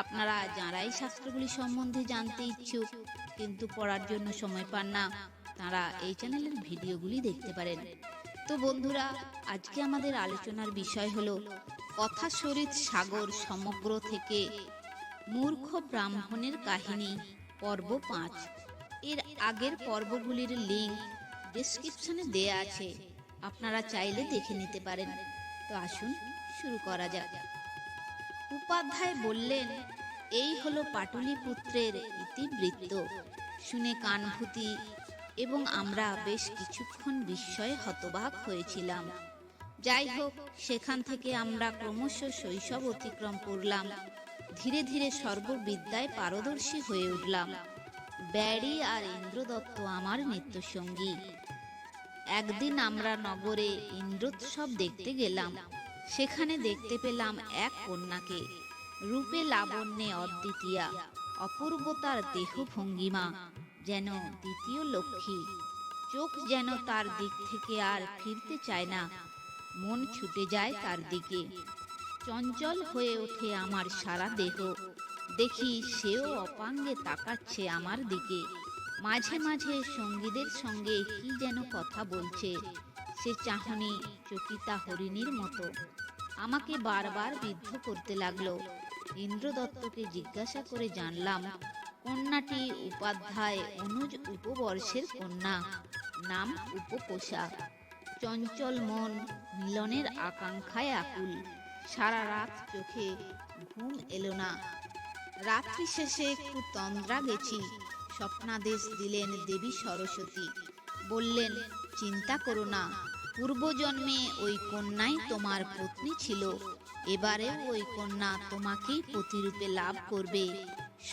আপনারা যারা এই শাস্ত্রগুলি সম্বন্ধে জানতে ইচ্ছুক, কিন্তু পড়ার জন্য সময় পান না, তারা এই চ্যানেলের ভিডিওগুলি দেখতে পারেন। তো বন্ধুরা, আজকে আমাদের আলোচনার বিষয় হলো, কথা শরীর সাগর সমগ্র থেকে মূর্খ ব্রাহ্মণের কাহিনী, পর্ব পাঁচ। এর আগের পর্বগুলির লিঙ্ক ডেসক্রিপশনে দেয়া আছে। আপনারা চাইলে দেখে নিতে পারেন। তো আসুন, শুরু করা যাক। উপাধ্যায় বললেন, এই হলো পাটুলিপুত্রের ইতিবৃত্ত। শুনে কানভূতি এবং আমরা বেশ কিছুক্ষণ বিস্ময়ে হতবাক হয়েছিলাম। যাই হোক, সেখান থেকে আমরা ক্রমশ শৈশব অতিক্রম করলাম। ধীরে ধীরে সর্ববিদ্যায় পারদর্শী হয়ে উঠলাম। ব্যারি আর ইন্দ্রদত্ত আমার নিত্যসঙ্গী। একদিন আমরা নগরে ইন্দ্রোৎসব দেখতে গেলাম। সেখানে দেখতে পেলাম এক কন্যাকে। রূপে লাবণ্যে অদ্বিতীয়া। অপূর্বতার দেহ ভঙ্গিমা যেন দ্বিতীয় লক্ষ্মী। চোখ যেন তার দিক থেকে আর ফিরতে চায় না। মন ছুটে যায় তার দিকে। চঞ্চল হয়ে ওঠে আমার সারা দেহ। দেখি সেও অপাঙ্গে তাকাচ্ছে আমার দিকে। মাঝে মাঝে সঙ্গীদের সঙ্গে কি যেন কথা বলছে। সে চাহনি চকিতা হরিণীর মতো। আমাকে বারবার বিদ্ধ করতে লাগল। ইন্দ্রদত্তকে জিজ্ঞাসা করে জানলাম, কন্যাটি উপাধ্যায় অনুজ উপবর্ষের কন্যা। নাম উপকোষা চঞ্চল মন মিলনের আকাঙ্ক্ষায় আকুল। সারা রাত চোখে ঘুম এলো না। রাত্রি শেষে একটু তন্দ্রা গেছি। স্বপ্নাদেশ দিলেন দেবী সরস্বতী। বললেন, চিন্তা করো না। পূর্বজন্মে ওই কন্যাই তোমার পত্নী ছিল। এবারে ওই কন্যা তোমাকেই প্রতিরূপে লাভ করবে।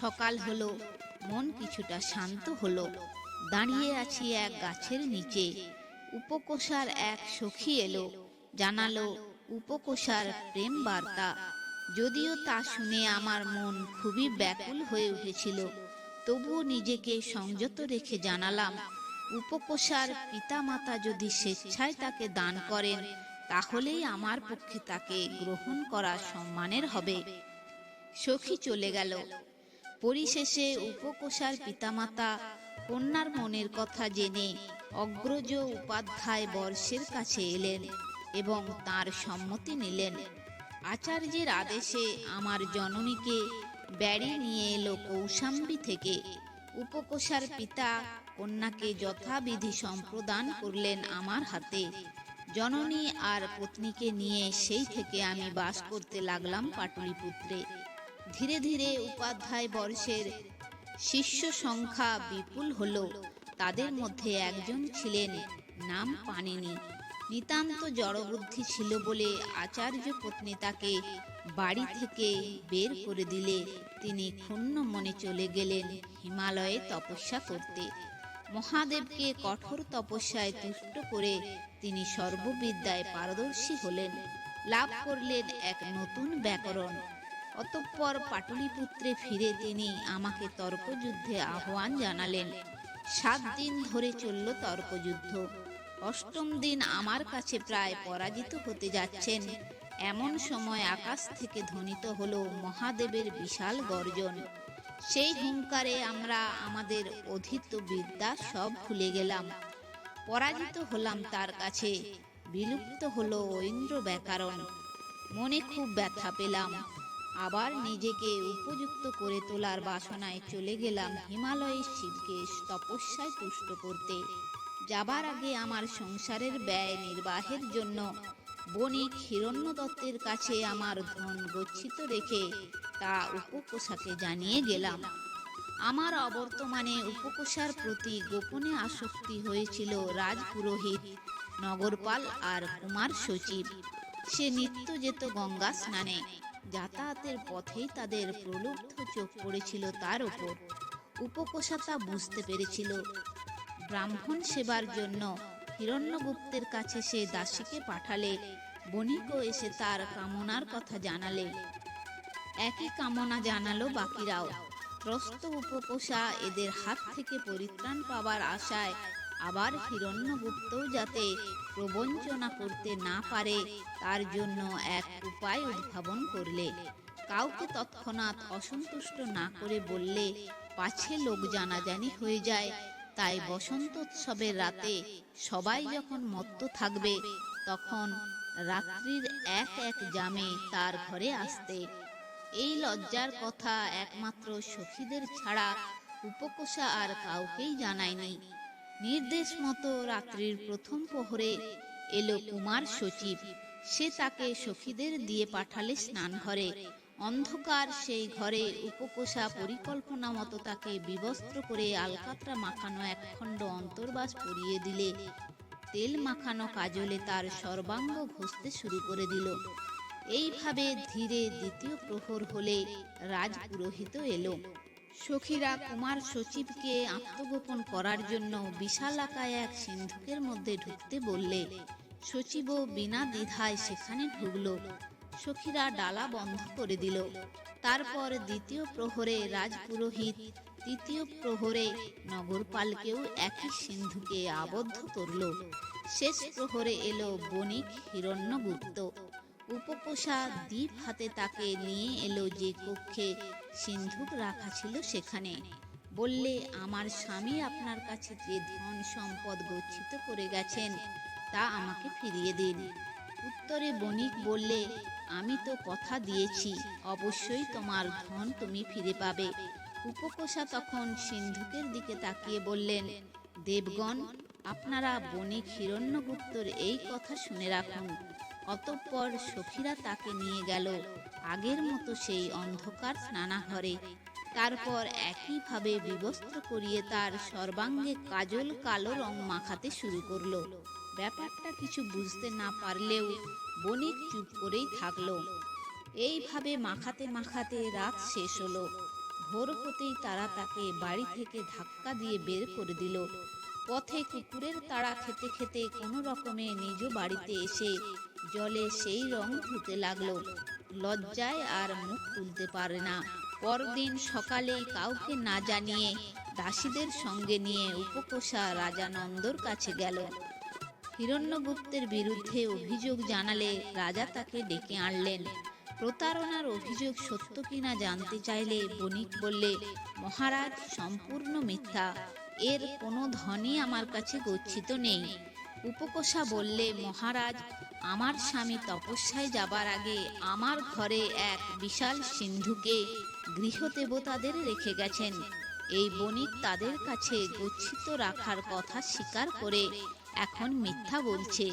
সকাল হলো, মন কিছুটা শান্ত হলো। দাঁড়িয়ে আছি এক গাছের নিচে। উপকোষার এক সখী এলো, জানালো উপকোষার প্রেম বার্তা। যদিও তা শুনে আমার মন খুবই ব্যাকুল হয়ে উঠেছিল, তবুও নিজেকে সংযত রেখে জানালাম উপকোষার পিতামাতা যদি স্বেচ্ছায় তাকে দান করেন, তাহলেই আমার পক্ষে তাকে গ্রহণ করা সম্মানের হবে। সখী চলে গেল। পরিশেষে উপকোষার পিতামাতা কন্যার মনের কথা জেনে অগ্রজ উপাধ্যায় বর্ষের কাছে এলেন এবং তার সম্মতি নিলেন। আচার্যের আদেশে আমার জননীকে ব্যাড়ি নিয়ে এলো কৌশাম্বী থেকে। উপকোষার পিতা কন্যাকে যথাবিধি সম্প্রদান করলেন আমার হাতে। জননী আর পত্নীকে নিয়ে সেই থেকে আমি বাস করতে লাগলাম পাটলিপুত্রে। ধীরে ধীরে উপাধ্যায় বর্ষের শিষ্য সংখ্যা বিপুল হলো। তাদের মধ্যে একজন ছিলেন নাম পানিনি নিতান্ত জড়বুদ্ধি ছিল বলে আচার্য পত্নী তাকে বাড়ি থেকে বের করে দিলে। তিনি ক্ষুণ্ণ মনে চলে গেলেন হিমালয়ে তপস্যা করতে। মহাদেবকে কঠোর তপস্যায় তুষ্ট করে তিনি সর্ববিদ্যায় পারদর্শী হলেন, লাভ করলেন এক নতুন ব্যাকরণ। অতঃপর পাটলিপুত্রে ফিরে তিনি আমাকে তর্কযুদ্ধে আহ্বান জানালেন, সাত দিন ধরে চলল তর্কযুদ্ধ। অষ্টম দিন আমার কাছে প্রায় পরাজিত হতে যাচ্ছেন, এমন সময় আকাশ থেকে ধ্বনিত হল মহাদেবের বিশাল গর্জন। সেই হুঙ্কারে আমরা আমাদের অধীত বিদ্যা সব ভুলে গেলাম। পরাজিত হলাম তার কাছে, বিলুপ্ত হলো ঐন্দ্র ব্যাকরণ। মনে খুব ব্যথা পেলাম। আবার নিজেকে উপযুক্ত করে তোলার বাসনায় চলে গেলাম হিমালয়ের শিবকে তপস্যায় তুষ্ট করতে। যাবার আগে আমার সংসারের ব্যয় নির্বাহের জন্য বণিক হিরণ্য দত্তের কাছে আমার ধন গচ্ছিত রেখে তা উপকোষাকে জানিয়ে গেলাম। আমার অবর্তমানে উপকোষার প্রতি গোপনে আসক্তি হয়েছিল রাজপুরোহিত, নগরপাল আর কুমার সচিব। সে নিত্য যেত গঙ্গা স্নানে, যাতায়াতের পথেই তাদের প্রলুব্ধ চোখ পড়েছিল তার ওপর। উপকোষা তা বুঝতে পেরেছিল। ব্রাহ্মণ সেবার জন্য হিরণ্যগুপ্তের কাছে সে দাসীকে পাঠালে। বণিকও এসে তার কামনার কথা জানালে। একই কামনা জানালো বাকিরাও। ত্রস্ত উপকোষা এদের হাত থেকে পরিত্রাণ পাবার আশায় আবার হিরণ্যগুপ্তও যাতে প্রবঞ্চনা করতে না পারে, তার জন্য এক উপায় উদ্ভাবন করলে। কাউকে তৎক্ষণাৎ অসন্তুষ্ট না করে বললে, পাছে লোক জানাজানি হয়ে যায় তাই বসন্তোৎসবের রাতে সবাই যখন মত্ত থাকবে, তখন রাত্রির এক এক জামে তার ঘরে আসতে। এই লজ্জার কথা একমাত্র সখীদের ছাড়া উপকোষা আর কাউকেই জানায়নি। নির্দেশ মতো রাত্রির প্রথম প্রহরে এলো কুমার সচিব। সে তাকে সখীদের দিয়ে পাঠালে স্নান ঘরে অন্ধকার সেই ঘরে উপকোষা পরিকল্পনা মতো তাকে বিবস্ত্র করে আলকাতরা মাখানো একখণ্ড অন্তর্বাস পরিয়ে দিলে। তেল মাখানো কাজলে তার সর্বাঙ্গ ঘষতে শুরু করে দিল। এইভাবে ধীরে দ্বিতীয় প্রহর হলে রাজপুরোহিত এলো। সখীরা কুমার সচিবকে আত্মগোপন করার জন্য বিশালাকায় এক সিন্ধুকের মধ্যে ঢুকতে বললে, সচিবও বিনা দ্বিধায় সেখানে ঢুকলো। সখীরা ডালা বন্ধ করে দিল। তারপর দ্বিতীয় প্রহরে রাজপুরোহিত, তৃতীয় প্রহরে নগরপালকেও একই সিন্ধুকে আবদ্ধ করল। শেষ প্রহরে এলো বণিক হিরণ্যগুপ্ত। উপকোষা দ্বীপ হাতে তাকে নিয়ে এলো যে কক্ষে সিন্ধুক রাখা ছিল সেখানে। বললে, আমার স্বামী আপনার কাছে যে ধন সম্পদ গচ্ছিত করে গেছেন, তা আমাকে ফিরিয়ে দিন। উত্তরে বণিক বললে, আমি তো কথা দিয়েছি, অবশ্যই তোমার ধন তুমি ফিরে পাবে। উপকোষা তখন সিন্ধুকের দিকে তাকিয়ে বললেন, দেবগণ, আপনারা বণিক হিরণ্যগুপ্তর এই কথা শুনে রাখুন। অতঃপর সখীরা তাকে নিয়ে গেল। আগের মতো সেই অন্ধকার স্নানাঘরে তারপর একইভাবে বিবস্ত্র করিয়ে তার সর্বাঙ্গে কাজল কালো রং মাখাতে শুরু করল। ব্যাপারটা কিছু বুঝতে না পারলেও বণিক চুপ করেই থাকল। এইভাবে মাখাতে মাখাতে রাত শেষ হলো। ভোর হতেই তারা তাকে বাড়ি থেকে ধাক্কা দিয়ে বের করে দিল। পথে কুকুরের তাড়া খেতে খেতে কোনো রকমে নিজ বাড়িতে এসে জলে সেই রং ধুতে লাগল। লজ্জায় আর মুখ তুলতে পারে না। পরদিন সকালে কাউকে না জানিয়ে দাসীদের সঙ্গে নিয়ে উপকোষা রাজা নন্দর কাছে গেল। হিরণ্যগুপ্তের বিরুদ্ধে অভিযোগ জানালে রাজা তাকে ডেকে আনলেন। প্রতারণার অভিযোগ সত্য কিনা জানতে চাইলে বণিক বললে, মহারাজ, সম্পূর্ণ মিথ্যা। এর কোনো ধনই আমার কাছে গচ্ছিত নেই। উপকোষা বললে, মহারাজ, আমার স্বামী তপস্যায় যাবার আগে আমার ঘরে এক বিশাল সিন্ধুকে গৃহদেবতাদের রেখে গেছেন। এই বণিক তাদের কাছে গচ্ছিত রাখার কথা স্বীকার করে এখন মিথ্যা বলছে।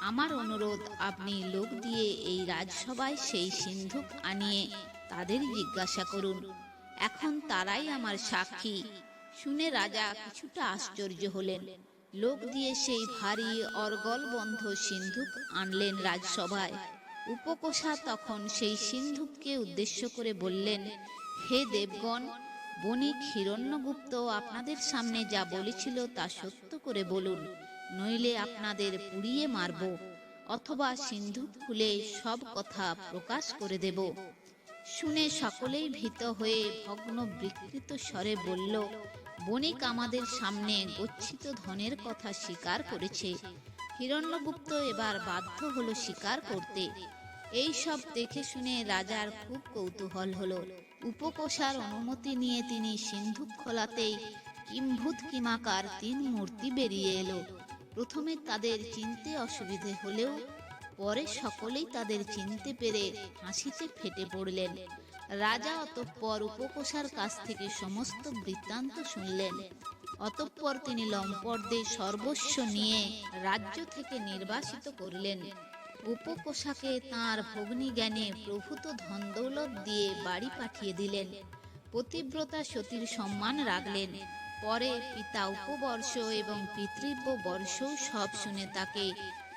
আমার অনুরোধ, আপনি লোক দিয়ে এই রাজসভায় সেই সিন্ধুক আনিয়ে তাদের জিজ্ঞাসা করুন। এখন তারাই আমার সাক্ষী। শুনে রাজা কিছুটা আশ্চর্য হলেন। লোক দিয়ে সেই ভারী অর্গল বন্ধ সিন্ধুক আনলেন রাজসভায়। উপকোষা তখন সেই সিন্ধুককে উদ্দেশ্য করে বললেন, হে দেবগণ, বণিক হিরণ্যগুপ্ত আপনাদের সামনে যা বলেছিল তা সত্য করে বলুন। নইলে আপনাদের পুড়িয়ে মারব, অথবা সিন্ধু খুলে সব কথা প্রকাশ করে দেব। শুনে সকলেই ভীত হয়ে ভগ্ন বিকৃত স্বরে বলল, বণিক আমাদের সামনে গচ্ছিত ধনের কথা স্বীকার করেছে। হিরণ্যগুপ্ত এবার বাধ্য হলো স্বীকার করতে। এই সব দেখে শুনে রাজার খুব কৌতূহল হলো। উপকোষার অনুমতি নিয়ে তিনি সিন্ধুক খোলাতেই কিম্ভূত কিমাকার তিন মূর্তি বেরিয়ে এলো। প্রথমে তাদের চিনতে অসুবিধে হলেও পরে সকলেই তাদের চিনতে পেরে হাসিতে ফেটে পড়লেন। রাজা অতঃপর উপকোষার কাছ থেকে সমস্ত বৃত্তান্ত শুনলেন। অতঃপর তিনি লম্পটদের সর্বস্ব নিয়ে রাজ্য থেকে নির্বাসিত করলেন। উপকোষাকে তাঁর ভগ্নী জ্ঞানে প্রভূত ধনদৌলত দিয়ে বাড়ি পাঠিয়ে দিলেন। পতিব্রতা সতীর সম্মান রাখলেন। পরে পিতা উপবর্ষ এবং পিতৃব্য বর্ষ সব শুনে তাকে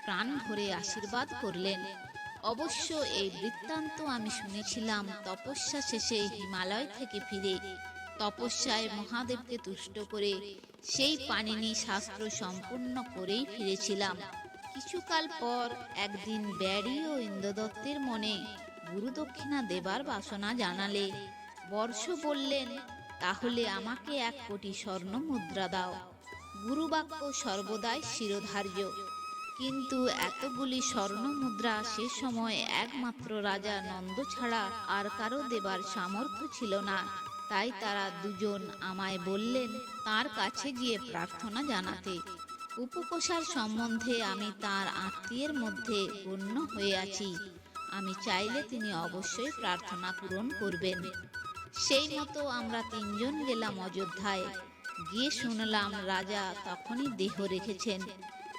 প্রাণ ভরে আশীর্বাদ করলেন। অবশ্য এই বৃত্তান্ত আমি শুনেছিলাম তপস্যা শেষে হিমালয় থেকে ফিরে। তপস্যায় মহাদেবকে তুষ্ট করে সেই পানিনি শাস্ত্র সম্পূর্ণ করেই ফিরেছিলাম। কিছুকাল পর একদিন ব্যারি ও ইন্দ্রদত্তের মনে গুরুদক্ষিণা দেবার বাসনা জানালে। বর্ষ বললেন তাহলে আমাকে এক কোটি স্বর্ণ মুদ্রা দাও। গুরুবাক্য সর্বদাই শিরোধার্য। কিন্তু এতগুলি স্বর্ণ মুদ্রা সে সময় একমাত্র রাজা নন্দ ছাড়া আর কারও দেবার সামর্থ্য ছিল না। তাই তারা দুজন আমায় বললেন, তার কাছে গিয়ে প্রার্থনা জানাতে। উপকোষার সম্বন্ধে আমি তার আত্মীয়ের মধ্যে গণ্য হয়ে আছি। আমি চাইলে তিনি অবশ্যই প্রার্থনা পূরণ করবেন। সেই মতো আমরা তিনজন গেলাম অযোধ্যায়। গিয়ে শুনলাম রাজা তখনই দেহ রেখেছেন।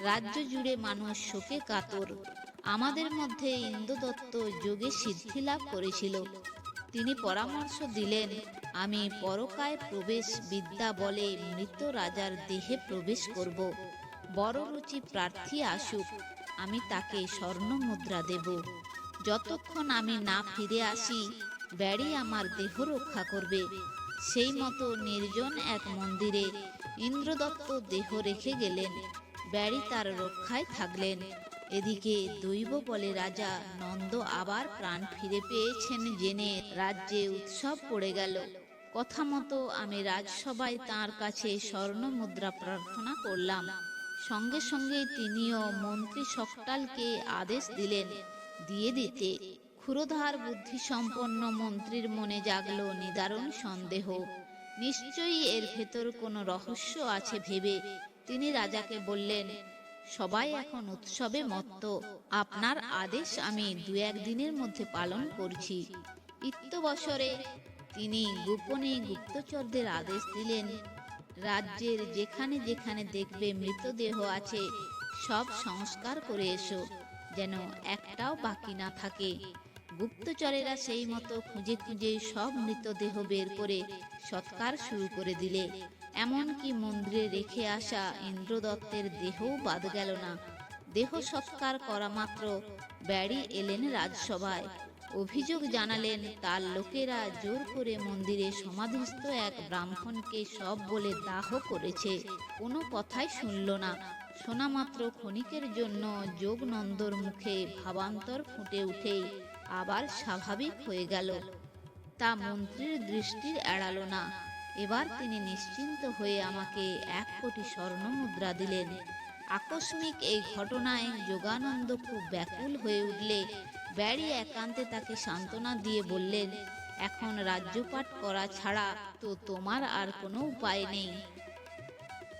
রাজ্য জুড়ে মানুষ শোকে কাতর। আমাদের মধ্যে ইন্দ্রদত্ত যোগে সিদ্ধি লাভ করেছিল। তিনি পরামর্শ দিলেন, আমি পরকায় প্রবেশ বিদ্যা বলে মৃত রাজার দেহে প্রবেশ করব। বড় রুচি প্রার্থী আসুক, আমি তাকে স্বর্ণ মুদ্রা দেব। যতক্ষণ আমি না ফিরে আসি ব্যাড়ি আমার দেহ রক্ষা করবে। সেই মতো নির্জন এক মন্দিরে ইন্দ্রদত্ত দেহ রেখে গেলেন। ব্যাড়ি তার রক্ষায় থাকলেন। এদিকে দৈব বলে রাজা নন্দ আবার প্রাণ ফিরে পেয়েছেন জেনে রাজ্যে উৎসব পড়ে গেল। কথা মতো আমি রাজসভায় তার কাছে স্বর্ণ মুদ্রা প্রার্থনা করলাম। সঙ্গে সঙ্গে তিনিও মন্ত্রী সকটালকে আদেশ দিলেন, দিয়ে দিতে। ক্ষুরধার বুদ্ধিসম্পন্ন মন্ত্রীর মনে জাগলো নিদারুণ সন্দেহ। নিশ্চয়ই এর ভেতর কোনো রহস্য আছে ভেবে। তিনি রাজাকে বললেন, সবাই এখন উৎসবে মত্ত। আপনার আদেশ আমি দু একদিনের মধ্যে পালন করছি। ইত্যবসরে তিনি গোপনে গুপ্তচরদের আদেশ দিলেন, রাজ্যের যেখানে যেখানে দেখবে মৃতদেহ আছে, সব সংস্কার করে এসো, যেন একটাও বাকি না থাকে। গুপ্তচরেরা সেই মতো খুঁজে খুঁজে সব মৃতদেহ বের করে সৎকার শুরু করে দিলে। এমনকি মন্দিরে রেখে আসা ইন্দ্রদত্তের দেহও বাদ গেল না। দেহ সৎকার করা মাত্র ব্যারি এলেন রাজসভায়। অভিযোগ জানালেন, তার লোকেরা জোর করে মন্দিরে সমাধিস্থ এক ব্রাহ্মণকে সব বলে দাহ করেছে। কোনো কথাই শুনল না। শোনা মাত্র ক্ষণিকের জন্য যোগনন্দর মুখে ভাবান্তর ফুটে উঠেই আবার স্বাভাবিক হয়ে গেল। তা মন্ত্রীর দৃষ্টির এড়ালো না। এবার তিনি নিশ্চিন্ত হয়ে আমাকে এক কোটি স্বর্ণ মুদ্রা দিলেন। আকস্মিক এই ঘটনায় যোগানন্দ খুব ব্যাকুল হয়ে উঠলে, ব্যারি একান্তে তাকে সান্ত্বনা দিয়ে বললেন, এখন রাজ্যপাট করা ছাড়া তো তোমার আর কোনো উপায় নেই।